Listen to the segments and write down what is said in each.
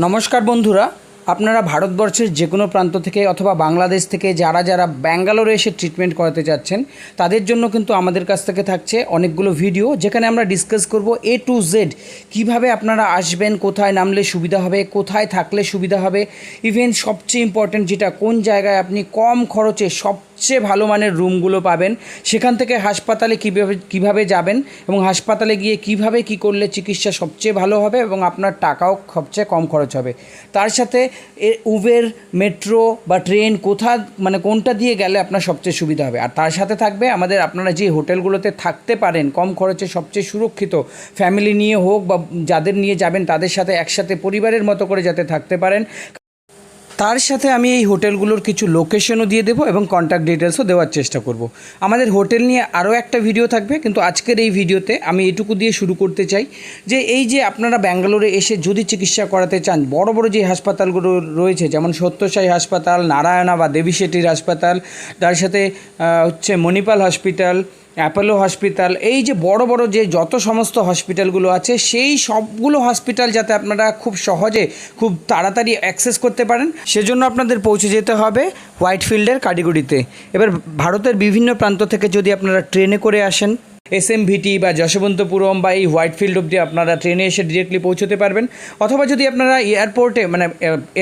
নমস্কার বন্ধুরা, আপনারা ভারতবর্ষের যে কোনো প্রান্ত থেকে অথবা বাংলাদেশ থেকে যারা যারা ব্যাঙ্গালোরে এসে ট্রিটমেন্ট করাতে চাচ্ছেন তাদের জন্য কিন্তু আমাদের কাছ থেকে থাকছে অনেকগুলো ভিডিও যেখানে আমরা ডিসকাস করব এ টু জেড কীভাবে আপনারা আসবেন, কোথায় নামলে সুবিধা হবে, কোথায় থাকলে সুবিধা হবে ইভেন সবচেয়ে ইম্পর্ট্যান্ট যেটা, কোন জায়গায় আপনি কম খরচে সবচেয়ে ভালো মানের রুমগুলো পাবেন। সেখান থেকে হাসপাতালে কীভাবে কীভাবে যাবেন এবং হাসপাতালে গিয়ে কীভাবে কি করলে চিকিৎসা সবচেয়ে ভালো হবে এবং আপনার টাকাও সবচেয়ে কম খরচ হবে। তার সাথে উবের, মেট্রো বা ট্রেন কোথা মানে কোনটা দিয়ে গেলে আপনার সবচেয়ে সুবিধা হবে। আর তার সাথে থাকবে আমাদের আপনারা যে হোটেলগুলোতে থাকতে পারেন কম খরচে সবচেয়ে সুরক্ষিত ফ্যামিলি নিয়ে হোক বা যাদের নিয়ে যাবেন তাদের সাথে একসাথে পরিবারের মতো করে যাতে থাকতে পারেন। তার সাথে আমি এই হোটেলগুলোর কিছু লোকেশনও দিয়ে দেবো এবং কন্ট্যাক্ট ডিটেলসও দেওয়ার চেষ্টা করব। আমাদের হোটেল নিয়ে আরও একটা ভিডিও থাকবে, কিন্তু আজকের এই ভিডিওতে আমি এটুকু দিয়ে শুরু করতে চাই যে এই যে আপনারা ব্যাঙ্গালোরে এসে যদি চিকিৎসা করাতে চান, বড় বড় যে হাসপাতালগুলো রয়েছে, যেমন সত্যসাই হাসপাতাল, নারায়ণা বা দেবী হাসপাতাল, তার সাথে হচ্ছে মণিপাল হসপিটাল অ্যাপোলো হসপিটাল, এই যে বড় বড় যে যত সমস্ত হসপিটালগুলো আছে, সেই সবগুলো হসপিটাল যাতে আপনারা খুব সহজে, খুব তাড়াতাড়ি অ্যাক্সেস করতে পারেন, সেজন্য আপনাদের পৌঁছে যেতে হবে হোয়াইট ফিল্ডের কারিগরিতে। এবার ভারতের বিভিন্ন প্রান্ত থেকে যদি আপনারা ট্রেনে করে আসেন এস বা যশবন্তপুরম বা এই হোয়াইট ফিল্ড অবধি আপনারা ট্রেনে এসে ডিরেক্টলি পৌঁছতে পারবেন। অথবা যদি আপনারা এয়ারপোর্টে মানে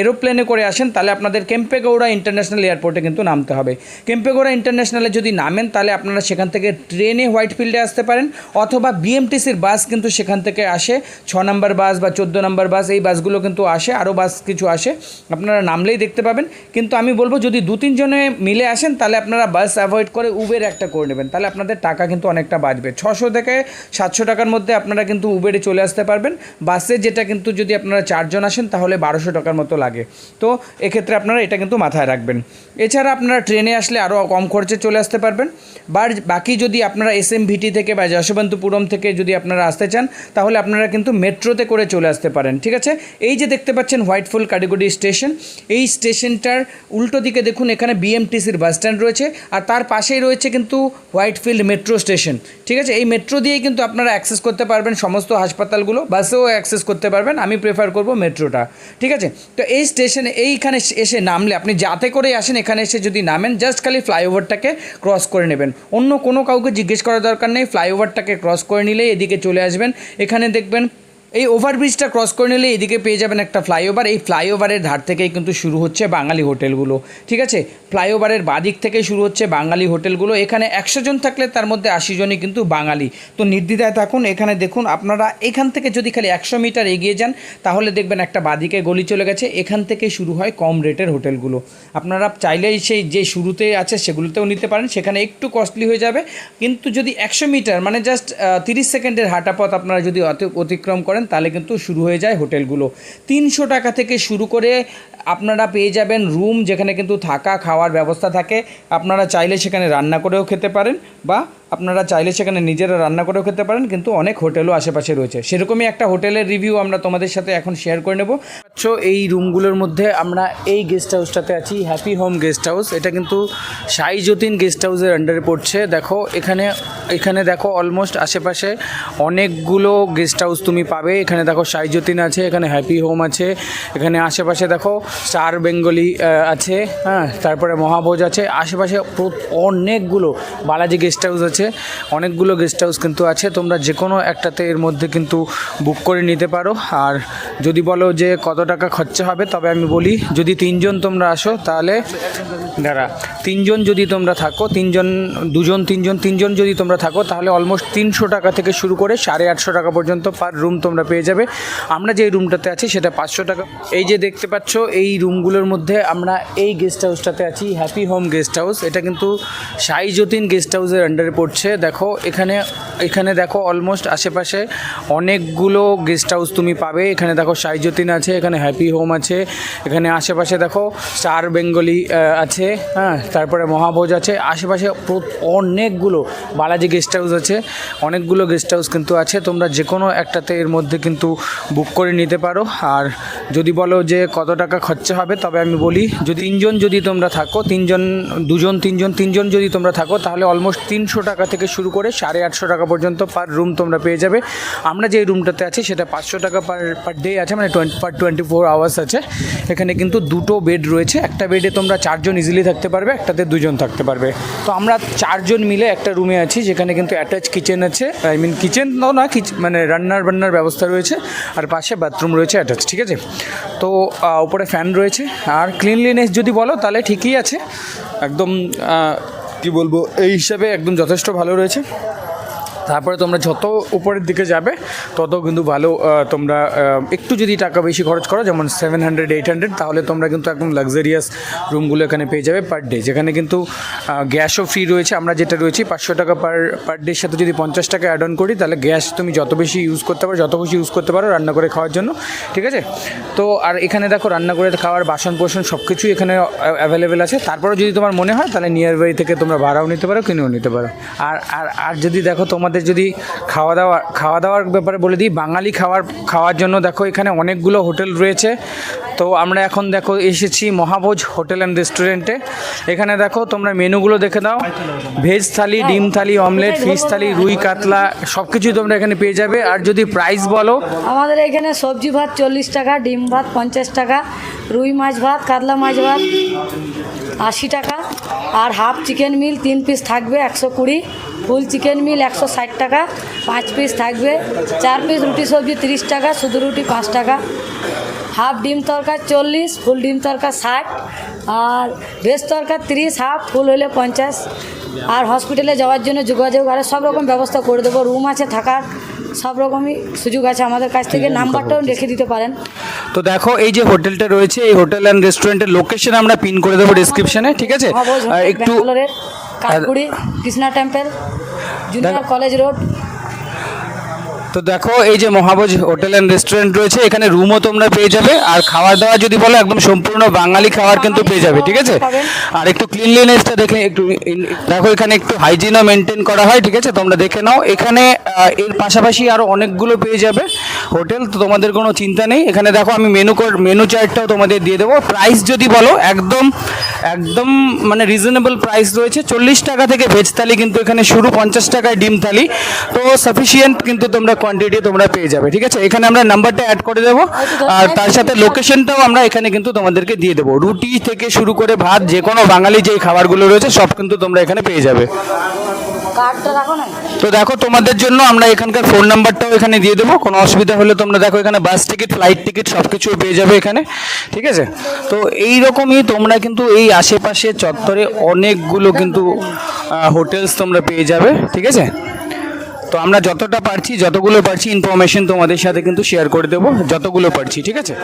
এরোপ্লেনে করে আসেন, তাহলে আপনাদের কেম্পেগৌড়া ইন্টারন্যাশনাল এয়ারপোর্টে কিন্তু নামতে হবে। কেম্পেগৌড়া ইন্টারন্যাশনালে যদি নামেন, তাহলে আপনারা সেখান থেকে ট্রেনে হোয়াইট ফিল্ডে আসতে পারেন। অথবা বিএমটিসির বাস কিন্তু সেখান থেকে আসে। ছ নম্বর বাস বা চোদ্দ নম্বর বাস এই বাসগুলো কিন্তু আসে আরও বাস কিছু আসে। আপনারা নামলেই দেখতে পাবেন। কিন্তু আমি বলব, যদি দু তিনজনে মিলে আসেন, তাহলে আপনারা বাস অ্যাভয়েড করে উবের একটা করে নেবেন। তাহলে আপনাদের টাকা কিন্তু অনেকটা বাঁচবে ছশো থেকে সাতশো টাকার মধ্যে আপনারা কিন্তু উবেরে চলে আসতে পারবেন। বাসে যেটা কিন্তু যদি আপনারা চারজন আসেন, তাহলে বারোশো টাকার মতো লাগে। তো এক্ষেত্রে আপনারা এটা কিন্তু মাথায় রাখবেন। এছাড়া আপনারা ট্রেনে আসলে আরও কম খরচে চলে আসতে পারবেন। বা বাকি যদি আপনারা এস এম ভিটি থেকে বা যশবন্তপুরম থেকে যদি আপনারা আসতে চান, তাহলে আপনারা কিন্তু মেট্রোতে করে চলে আসতে পারেন। ঠিক আছে? এই যে দেখতে পাচ্ছেন হোয়াইটফুল কারিগরি স্টেশন, এই স্টেশনটার উল্টো দিকে দেখুন, এখানে বিএমটিসির বাস স্ট্যান্ড রয়েছে। আর তার পাশেই রয়েছে কিন্তু হোয়াইটফিল্ড মেট্রো স্টেশন। ঠিক আছে? এই মেট্রো দিয়েই কিন্তু আপনারা অ্যাক্সেস করতে পারবেন সমস্ত হাসপাতালগুলো, বাসেও অ্যাক্সেস করতে পারবেন, আমি প্রেফার করব মেট্রোটা ঠিক আছে? তো এই স্টেশনে এইখানে এসে নামলে, আপনি যাতে করে আসেন, এখানে এসে যদি নামেন জাস্ট খালি ফ্লাইওভারটাকে ক্রস করে নেবেন। অন্য কোনো কাউকে জিজ্ঞেস করার দরকার নেই ফ্লাইওভারটাকে ক্রস করে নিলেই এদিকে চলে আসবেন। এখানে দেখবেন এই ওভারব্রিজটা ক্রস করে নিলে এদিকে পেয়ে যাবেন একটা ফ্লাইওভার এই ফ্লাইওভারের ধার থেকেই কিন্তু শুরু হচ্ছে বাঙালি হোটেলগুলো। ঠিক আছে? ফ্লাইওভারের বাদিক থেকে শুরু হচ্ছে বাঙালি হোটেলগুলো। এখানে একশো জন থাকলে তার মধ্যে আশি জনই কিন্তু বাঙালি। তো নির্দ্বিধায় থাকুন, এখানে দেখুন আপনারা এখান থেকে যদি খালি একশো মিটার এগিয়ে যান, তাহলে দেখবেন একটা বাদিকে গলি চলে গেছে। এখান থেকে শুরু হয় কম রেটের হোটেলগুলো। আপনারা চাইলেই সেই যে শুরুতে আছে সেগুলোতেও নিতে পারেন, সেখানে একটু কস্টলি হয়ে যাবে। কিন্তু যদি একশো মিটার মানে জাস্ট তিরিশ সেকেন্ডের হাঁটা পথ আপনারা যদি অতি- অতিক্রম করেন তাহলে কিন্তু শুরু হয়ে যায় হোটেলগুলো। তিনশো টাকা থেকে শুরু করে আপনারা পেয়ে যাবেন রুম যেখানে কিন্তু থাকা, খাওয়ার ব্যবস্থা থাকে। আপনারা চাইলে সেখানে রান্না করেও খেতে পারেন বা আপনারা চাইলে সেখানে নিজেরা রান্না করেও খেতে পারেন, কিন্তু অনেক হোটেলও আশেপাশে রয়েছে। সেরকমই একটা হোটেলের রিভিউ আমরা তোমাদের সাথে এখন শেয়ার করে নেব। সো এই রুমগুলোর মধ্যে আমরা এই গেস্ট হাউসটাতে আছি হ্যাপি হোম গেস্ট হাউস এটা কিন্তু সাই যতীন গেস্ট হাউসের আন্ডারে পড়ছে। দেখো, এখানে এখানে দেখো অলমোস্ট আশেপাশে অনেকগুলো গেস্ট হাউস তুমি পাবে। এখানে দেখো সাই যতীন আছে, এখানে হ্যাপি হোম আছে, এখানে আশেপাশে দেখো স্টার বেঙ্গলি আছে হ্যাঁ তারপরে মহাভোজ আছে। আশেপাশে অনেকগুলো বালাজি গেস্ট হাউস আছে। অনেকগুলো গেস্ট হাউস কিন্তু আছে। তোমরা যে কোনো একটাতে এর মধ্যে কিন্তু বুক করে নিতে পারো। আর যদি বলো যে কত টাকা খরচা হবে, তবে আমি বলি, যদি তিনজন তোমরা আসো, তাহলে দাঁড়া, তিনজন যদি তোমরা থাকো, তিনজন, দুজন, তিনজন তিনজন যদি তোমরা থাকো, তাহলে অলমোস্ট তিনশো টাকা থেকে শুরু করে সাড়ে আটশো টাকা পর্যন্ত পার রুম তোমরা পেয়ে যাবে। আমরা যে রুমটাতে আছি, সেটা পাঁচশো টাকা। এই যে দেখতে পাচ্ছ, এই রুমগুলোর মধ্যে আমরা এই গেস্ট হাউসটাতে আছি হ্যাপি হোম গেস্ট হাউস এটা কিন্তু সাই যতীন গেস্ট হাউসের আন্ডারে পড়ছে। দেখো, এখানে এখানে দেখো অলমোস্ট আশেপাশে অনেকগুলো গেস্ট হাউস তুমি পাবে। এখানে দেখো সাই যতীন আছে, এখানে হ্যাপি হোম আছে, এখানে আশেপাশে দেখো স্টার বেঙ্গলি আছে হ্যাঁ তারপরে মহাভোজ আছে। আশেপাশে অনেকগুলো বালাজি গেস্ট হাউস আছে। অনেকগুলো গেস্ট হাউস কিন্তু আছে। তোমরা যে কোনো একটাতে এর মধ্যে কিন্তু বুক করে নিতে পারো। আর যদি বলো যে কত টাকা খরচা হবে, তবে আমি বলি, যদি তিনজন যদি তোমরা থাকো, তিনজন, দুজন, তিনজন তিনজন যদি তোমরা থাকো, তাহলে অলমোস্ট তিনশো টাকা টাকা থেকে শুরু করে সাড়ে আটশো টাকা পর্যন্ত পার রুম তোমরা পেয়ে যাবে। আমরা যে রুমটাতে আছি সেটা পাঁচশো টাকা পার পার ডে আছে মানে twenty per twenty four hours আছে। এখানে কিন্তু দুটো বেড রয়েছে, একটা বেডে তোমরা চারজন ইজিলি থাকতে পারবে, একটাতে দুজন থাকতে পারবে। তো আমরা চারজন মিলে একটা রুমে আছি, যেখানে কিন্তু অ্যাটাচ কিচেন আছে আই মিন কিচেন না মানে রান্নার বান্নার ব্যবস্থা রয়েছে, আর পাশে বাথরুম রয়েছে অ্যাটাচ ঠিক আছে? তো উপরে ফ্যান রয়েছে, আর ক্লিনলিনেস যদি বলো তাহলে ঠিকই আছে। একদম কি বলব? এই হিসাবে একদম যথেষ্ট ভালো রয়েছে। তারপরে তোমরা যত উপরের দিকে যাবে, তত কিন্তু ভালো তোমরা একটু যদি টাকা বেশি খরচ করো, যেমন সেভেন হান্ড্রেড এইট হান্ড্রেড তাহলে তোমরা কিন্তু একদম লাক্সারিয়াস রুমগুলো এখানে পেয়ে যাবে পার ডে যেখানে কিন্তু গ্যাসও ফ্রি রয়েছে। আমরা যেটা রয়েছি, পাঁচশো টাকা পার পার ডের সাথে যদি পঞ্চাশ টাকা অ্যাড অন করি, তাহলে গ্যাস তুমি যত বেশি ইউজ করতে পারো, যত বেশি ইউজ করতে পারো রান্না করে খাওয়ার জন্য। ঠিক আছে? তো আর এখানে দেখো, রান্না করে খাওয়ার বাসন পোষণ সব কিছুই এখানে অ্যাভেলেবেল আছে। তারপরেও যদি তোমার মনে হয়, তাহলে নিয়ার বাই থেকে তোমরা ভাড়াও নিতে পারো, কিনেও নিতে পারো। আর আর আর যদি দেখো তোমাদের যদি খাওয়া দাওয়া, খাওয়া দাওয়ার ব্যাপারে বলে দিই, বাঙালি খাওয়ার খাওয়ার জন্য দেখো এখানে অনেকগুলো হোটেল রয়েছে। তো আমরা এখন দেখো এসেছি মহাভোজ হোটেল অ্যান্ড রেস্টুরেন্টে। এখানে দেখো তোমরা মেনুগুলো দেখে দাও। ভেজ থালি, ডিম থালি, অমলেট, ফিশ থালি, রুই, কাতলা সব কিছুই তোমরা এখানে পেয়ে যাবে। আর যদি প্রাইস বলো? আমাদের এখানে সবজি ভাত চল্লিশ টাকা, ডিম ভাত পঞ্চাশ টাকা, রুই মাছ ভাত, কাতলা মাছ ভাত আশি টাকা, আর হাফ চিকেন মিল তিন পিস থাকবে একশো কুড়ি, ফুল চিকেন মিল একশো ষাট টাকা, পাঁচ পিস থাকবে, চার পিস রুটি সবজি তিরিশ টাকা, শুধু রুটি পাঁচ টাকা। হাফ ডিম তরকা চল্লিশ ফুল ডিম তরকা ষাট আর ভেজ তরকা তিরিশ হাফ ফুল হলে পঞ্চাশ। আর হসপিটালে যাওয়ার জন্য যোগাযোগ আর সব রকম ব্যবস্থা করে দেবো। রুম আছে থাকার সব রকমই সুযোগ আছে আমাদের কাছ থেকে। নাম্বারটাও রেখে দিতে পারেন। তো দেখো এই যে হোটেলটা রয়েছে এই হোটেল অ্যান্ড রেস্টুরেন্টের লোকেশন আমরা পিন করে দেবো ডিসক্রিপশনে ঠিক আছে? আর একটু Krishna temple junior college road তো দেখো, এই যে মহাভোজ হোটেল অ্যান্ড রেস্টুরেন্ট রয়েছে, এখানে রুমও তোমরা পেয়ে যাবে। আর খাওয়া দাওয়া যদি বলো, একদম সম্পূর্ণ বাঙালি খাবার কিন্তু পেয়ে যাবে, ঠিক আছে? আর একটু ক্লিনলিনেসটা দেখলে একটু দেখো, এখানে একটু হাইজিনও মেনটেন করা হয়, ঠিক আছে? তোমরা দেখে নাও। এখানে এর পাশাপাশি আরও অনেকগুলো পেয়ে যাবে হোটেল, তো তোমাদের কোনো চিন্তা নেই। এখানে দেখো, আমি মেনু মেনু চার্টটাও তোমাদের দিয়ে দেবো। প্রাইস যদি বলো, একদম একদম মানে রিজনেবল প্রাইস রয়েছে। চল্লিশ টাকা থেকে ভেজ থালি কিন্তু এখানে শুরু পঞ্চাশ টাকায় ডিম থালি। তো সাফিসিয়েন্ট কিন্তু তোমরা কোয়ান্টিটি তোমরা পেয়ে যাবে ঠিক আছে? এখানে আমরা নাম্বারটা অ্যাড করে দেবো। আর তার সাথে লোকেশনটাও আমরা এখানে কিন্তু তোমাদেরকে দিয়ে দেবো। রুটি থেকে শুরু করে ভাত যে কোনো বাঙালি যেই খাবারগুলো রয়েছে সব কিন্তু তোমরা এখানে পেয়ে যাবে। তো দেখো, তোমাদের জন্য আমরা এখানকার ফোন নাম্বারটাও এখানে দিয়ে দেবো। কোনো অসুবিধা হলে তোমরা দেখো, এখানে বাস টিকিট ফ্লাইট টিকিট সব কিছু পেয়ে যাবে এখানে। ঠিক আছে? তো এই রকমই তোমরা কিন্তু এই আশেপাশে চত্বরে অনেকগুলো কিন্তু হোটেলস তোমরা পেয়ে যাবে। ঠিক আছে? তো আমরা যতটা পারছি, যতগুলো পারছি ইনফরমেশন তোমাদের সাথে কিন্তু শেয়ার করে দেবো। যতগুলো পারছি, ঠিক আছে?